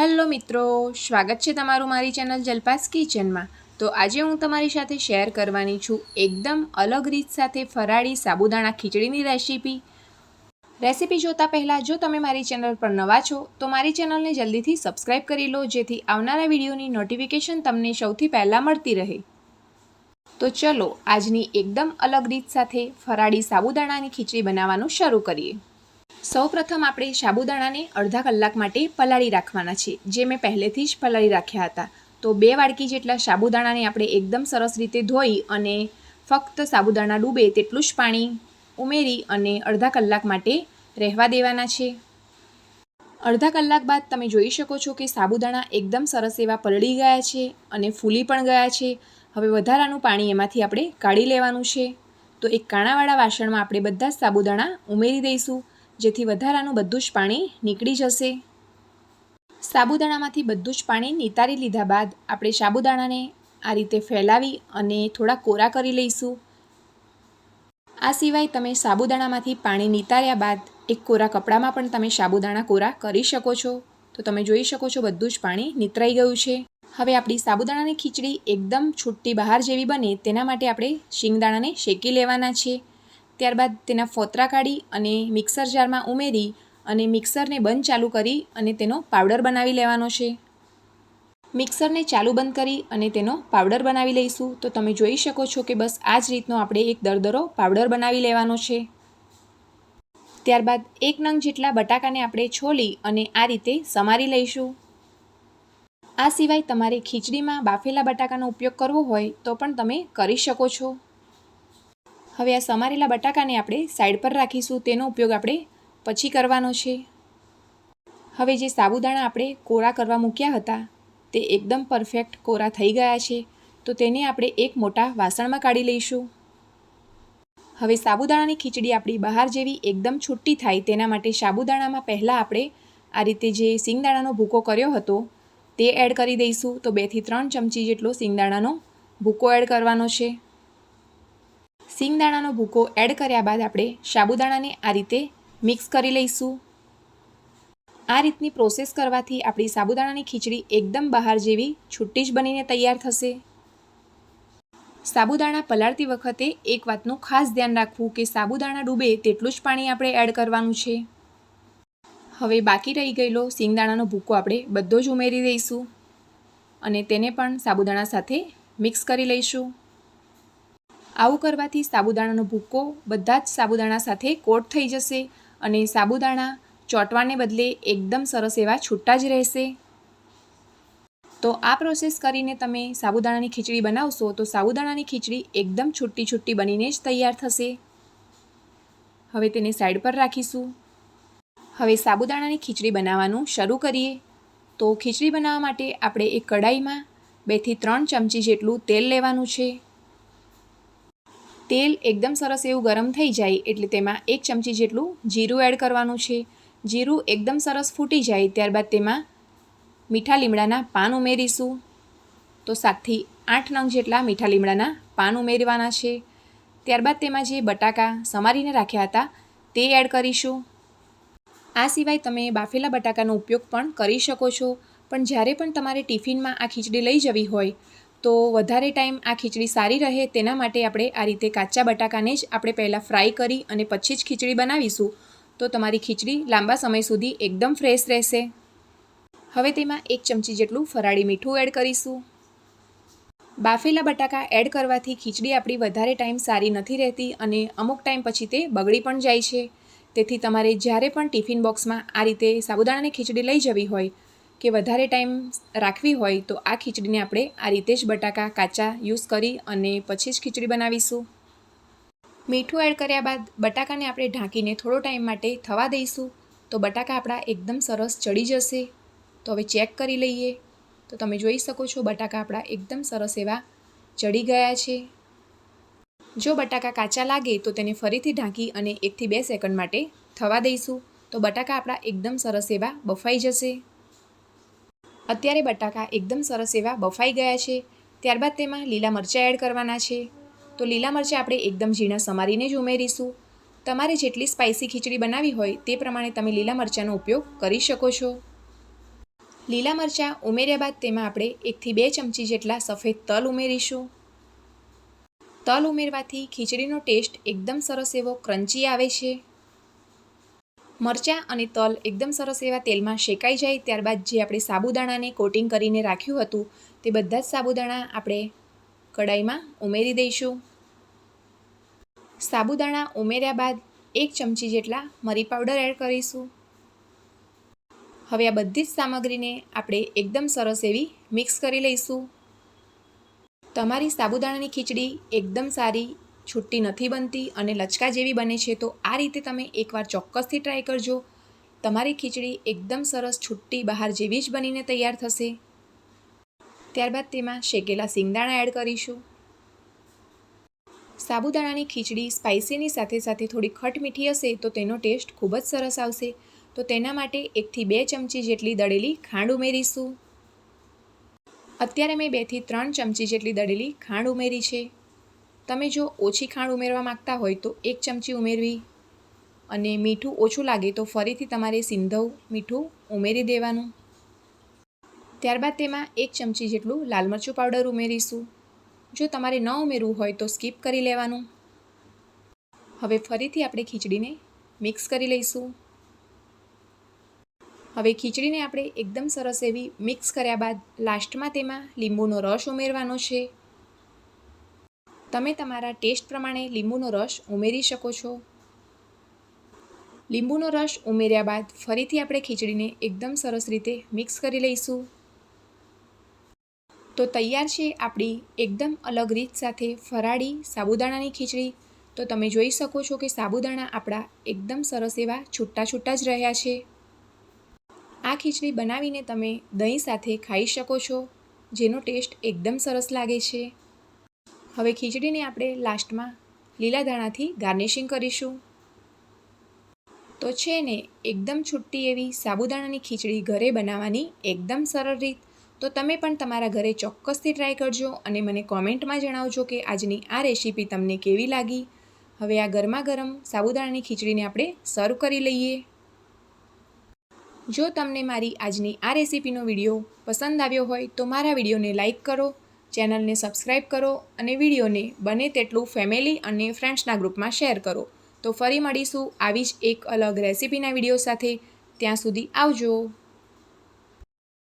Hello મિત્રો, સ્વાગત છે તમારું મારી ચેનલ જલપાસ કિચનમાં. તો આજે હું તમારી સાથે શેર કરવાની છું એકદમ અલગ રીત સાથે ફરાળી સાબુદાણા ખીચડીની રેસીપી. રેસીપી જોતાં પહેલાં જો તમે મારી ચેનલ પર નવા છો, તો મારી ચેનલને જલ્દીથી સબસ્ક્રાઇબ કરી લો, જેથી આવનારા વિડીયોની નોટિફિકેશન તમને સૌથી પહેલાં મળતી રહે. તો ચલો, આજની એકદમ અલગ રીત સાથે ફરાળી સાબુદાણાની ખીચડી બનાવવાનું શરૂ કરીએ. સૌપ્રથમ આપણે સાબુદાણાને અડધા કલાક માટે પલાળી રાખવાના છે જે મેં પહેલેથી જ પલાળી રાખ્યા હતા. તો બે વાડકી જેટલા સાબુદાણાને આપણે એકદમ સરસ રીતે ધોઈ અને ફક્ત સાબુદાણા ડૂબે તેટલું જ પાણી ઉમેરી અને અડધા કલાક માટે રહેવા દેવાના છે. અડધા કલાક બાદ તમે જોઈ શકો છો કે સાબુદાણા એકદમ સરસ એવા પલળી ગયા છે અને ફૂલી પણ ગયા છે. હવે વધારાનું પાણી એમાંથી આપણે કાઢી લેવાનું છે. તો એક કાણાવાળા વાસણમાં આપણે બધા જ સાબુદાણા ઉમેરી દઈશું. જેથી વધારાનું બધું જ પાણી નીકળી જશે. સાબુદાણામાંથી બધું જ પાણી નિતારી લીધા બાદ આપણે સાબુદાણાને આ રીતે ફેલાવી અને થોડા કોરા કરી લઈશું. આ સિવાય તમે સાબુદાણામાંથી પાણી નિતાર્યા બાદ એક કોરા કપડામાં પણ તમે સાબુદાણા કોરા કરી શકો છો. તો તમે જોઈ શકો છો બધું જ પાણી નિતરાઈ ગયું છે. હવે આપણી સાબુદાણાની ખીચડી એકદમ છૂટી બહાર જેવી બને તેના માટે આપણે શિંગદાણાને શેકી લેવાના છે. ત્યારબાદ તેના ફોતરા કાઢી અને મિક્સર જારમાં ઉમેરી અને મિક્સરને બંધ ચાલુ કરી અને તેનો પાવડર બનાવી લેવાનો છે. મિક્સરને ચાલુ બંધ કરી અને તેનો પાવડર બનાવી લઈશું. તો તમે જોઈ શકો છો કે બસ આ જ રીતનો આપણે એક દરદરો પાવડર બનાવી લેવાનો છે. ત્યારબાદ એક નંગ જેટલા બટાકાને આપણે છોલી અને આ રીતે સમારી લઈશું. આ સિવાય તમારે ખીચડીમાં બાફેલા બટાકાનો ઉપયોગ કરવો હોય તો પણ તમે કરી શકો છો. હવે આ સમારેલા બટાકાને આપણે સાઈડ પર રાખીશું, તેનો ઉપયોગ આપણે પછી કરવાનો છે. હવે જે સાબુદાણા આપણે કોરા કરવા મૂક્યા હતા, તે એકદમ પરફેક્ટ કોરા થઈ ગયા છે, તો તેને આપણે એક મોટા વાસણમાં કાઢી લઈશું. હવે સાબુદાણાની ખીચડી આપણી બહાર જેવી એકદમ છૂટી થાય તેના માટે સાબુદાણામાં પહેલાં આપણે આ રીતે જે સિંગદાણાનો ભૂકો કર્યો હતો, તે એડ કરી દઈશું. તો બેથી ત્રણ ચમચી જેટલો સિંગદાણાનો ભૂકો એડ કરવાનો છે. સિંગદાણાનો ભૂકો એડ કર્યા બાદ આપણે સાબુદાણાને આ રીતે મિક્સ કરી લઈશું. આ રીતની પ્રોસેસ કરવાથી આપણી સાબુદાણાની ખીચડી એકદમ બહાર જેવી છૂટી જ બનીને તૈયાર થશે. સાબુદાણા પલાળતી વખતે એક વાતનું ખાસ ધ્યાન રાખવું કે સાબુદાણા ડૂબે તેટલું જ પાણી આપણે એડ કરવાનું છે. હવે બાકી રહી ગયેલો સિંગદાણાનો ભૂકો આપણે બધો જ ઉમેરી દઈશું અને તેને પણ સાબુદાણા સાથે મિક્સ કરી લઈશું. આવું કરવાથી સાબુદાણાનો ભૂકો બધા જ સાબુદાણા સાથે કોટ થઈ જશે અને સાબુદાણા ચોંટવાને બદલે એકદમ સરસ એવા છૂટા જ રહેશે. તો આ પ્રોસેસ કરીને તમે સાબુદાણાની ખીચડી બનાવશો તો સાબુદાણાની ખીચડી એકદમ છૂટી છૂટી બનીને જ તૈયાર થશે. હવે તેને સાઈડ પર રાખીશું. હવે સાબુદાણાની ખીચડી બનાવવાનું શરૂ કરીએ. તો ખીચડી બનાવવા માટે આપણે એક કઢાઈમાં બેથી ત્રણ ચમચી જેટલું તેલ લેવાનું છે. તેલ એકદમ સરસ એવું ગરમ થઈ જાય એટલે તેમાં એક ચમચી જેટલું જીરું એડ કરવાનું છે. જીરું એકદમ સરસ ફૂટી જાય ત્યારબાદ તેમાં મીઠા લીમડાના પાન ઉમેરીશું. તો સાતથી આઠ નંગ જેટલા મીઠા લીમડાના પાન ઉમેરવાના છે. ત્યારબાદ તેમાં જે બટાકા સમારીને રાખ્યા હતા તે એડ કરીશું. આ સિવાય તમે બાફેલા બટાકાનો ઉપયોગ પણ કરી શકો છો. પણ જ્યારે પણ તમારે ટિફિનમાં આ ખીચડી લઈ જવી હોય તો વધારે ટાઈમ આ ખીચડી સારી રહે તેના માટે આપણે આ રીતે કાચા બટાકાને જ આપણે પહેલાં ફ્રાય કરી અને પછી જ ખીચડી બનાવીશું. તો તમારી ખીચડી લાંબા સમય સુધી એકદમ ફ્રેશ રહેશે. હવે તેમાં એક ચમચી જેટલું ફરાળી મીઠું એડ કરીશું. બાફેલા બટાકા એડ કરવાથી ખીચડી આપણી વધારે ટાઈમ સારી નથી રહેતી અને અમુક ટાઈમ પછી તે બગડી પણ જાય છે. તેથી તમારે જ્યારે પણ ટિફિન બોક્સમાં આ રીતે સાબુદાણાની ખીચડી લઈ જવી હોય કે વધારે ટાઈમ રાખવી હોય તો આ ખીચડીને આપણે આ રીતે જ બટાકા કાચા યુઝ કરી અને પછી જ ખીચડી બનાવીશું. મીઠું એડ કર્યા બાદ બટાકાને આપણે ઢાંકીને થોડો ટાઈમ માટે થવા દઈશું. તો બટાકા આપણા એકદમ સરસ ચડી જશે. તો હવે ચેક કરી લઈએ. તો તમે જોઈ શકો છો બટાકા આપણા એકદમ સરસ એવા ચડી ગયા છે. જો બટાકા કાચા લાગે તો તેને ફરીથી ઢાંકી અને એકથી બે સેકન્ડ માટે થવા દઈશું. તો બટાકા આપણા એકદમ સરસ એવા બફાઈ જશે. અત્યારે બટાકા એકદમ સરસ એવા બફાઈ ગયા છે. ત્યારબાદ તેમાં લીલા મરચાં એડ કરવાના છે. તો લીલા મરચાં આપણે એકદમ ઝીણા સમારીને જ ઉમેરીશું. તમારે જેટલી સ્પાઇસી ખીચડી બનાવી હોય તે પ્રમાણે તમે લીલા મરચાંનો ઉપયોગ કરી શકો છો. લીલા મરચાં ઉમેર્યા બાદ તેમાં આપણે એકથી બે ચમચી જેટલા સફેદ તલ ઉમેરીશું. તલ ઉમેરવાથી ખીચડીનો ટેસ્ટ એકદમ સરસ એવો ક્રન્ચી આવે છે. મરચાં અને તલ એકદમ સરસ એવા તેલમાં શેકાઈ જાય ત્યારબાદ જે આપણે સાબુદાણાને કોટિંગ કરીને રાખ્યું હતું, તે બધા જ સાબુદાણા આપણે કડાઈમાં ઉમેરી દઈશું. સાબુદાણા ઉમેર્યા બાદ એક ચમચી જેટલા મરી પાવડર એડ કરીશું. હવે આ બધી જ સામગ્રીને આપણે એકદમ સરસ એવી મિક્સ કરી લઈશું. તમારી સાબુદાણાની ખીચડી એકદમ સારી છૂટી નથી બનતી અને લચકા જેવી બને છે, તો આ રીતે તમે એકવાર ચોક્કસથી ટ્રાય કરજો. તમારી ખીચડી એકદમ સરસ છૂટી બહાર જેવી જ બનીને તૈયાર થશે. ત્યારબાદ તેમાં શેકેલા સિંગદાણા એડ કરીશું. સાબુદાણાની ખીચડી સ્પાઇસીની સાથે સાથે થોડી ખટ મીઠી હશે, તો તેનો ટેસ્ટ ખૂબ જ સરસ આવશે. તો તેના માટે એકથી બે ચમચી જેટલી દળેલી ખાંડ ઉમેરીશું. અત્યારે મેં બેથી ત્રણ ચમચી જેટલી દળેલી ખાંડ ઉમેરી છે. તમે જો ઓછી ખાંડ ઉમેરવા માગતા હોય તો એક ચમચી ઉમેરવી અને મીઠું ઓછું લાગે તો ફરીથી તમારે સિંધવ મીઠું ઉમેરી દેવાનું. ત્યારબાદ તેમાં એક ચમચી જેટલું લાલ મરચું પાવડર ઉમેરીશું. જો તમારે ન ઉમેરવું હોય તો સ્કીપ કરી લેવાનું. હવે ફરીથી આપણે ખીચડીને મિક્સ કરી લઈશું. હવે ખીચડીને આપણે એકદમ સરસ એવી મિક્સ કર્યા બાદ લાસ્ટમાં તેમાં લીંબુનો રસ ઉમેરવાનો છે. તમે તમારા ટેસ્ટ પ્રમાણે લીંબુનો રસ ઉમેરી શકો છો. લીંબુનો રસ ઉમેર્યા બાદ ફરીથી આપણે ખીચડીને એકદમ સરસ રીતે મિક્સ કરી લઈશું. તો તૈયાર છે આપણી એકદમ અલગ રીત સાથે ફરાળી સાબુદાણાની ખીચડી. તો તમે જોઈ શકો છો કે સાબુદાણા આપણા એકદમ સરસ એવા છૂટા છૂટા જ રહ્યા છે. આ ખીચડી બનાવીને તમે દહીં સાથે ખાઈ શકો છો, જેનો ટેસ્ટ એકદમ સરસ લાગે છે. હવે ખીચડીને આપણે લાસ્ટમાં લીલા ધાણાથી ગાર્નિશિંગ કરીશું. તો છે ને, એકદમ છુટ્ટી એવી સાબુદાણાની ખીચડી ઘરે બનાવવાની એકદમ સરળ રીત. તો તમે પણ તમારા ઘરે ચોક્કસથી ટ્રાય કરજો અને મને કોમેન્ટમાં જણાવજો કે આજની આ રેસીપી તમને કેવી લાગી. હવે આ ગરમા ગરમ સાબુદાણાની ખીચડીને આપણે સર્વ કરી લઈએ. જો તમને મારી આજની આ રેસીપીનો વીડિયો પસંદ આવ્યો હોય તો મારા વિડીયોને લાઇક કરો ચેનલને સબસ્ક્રાઈબ કરો અને વિડીયોને બને તેટલું ફેમિલી અને ફ્રેન્ડ્સના ગ્રુપમાં શેર કરો. તો ફરી મળીશું આવી જ એક અલગ રેસીપીના વીડિયો સાથે. ત્યાં સુધી આવજો.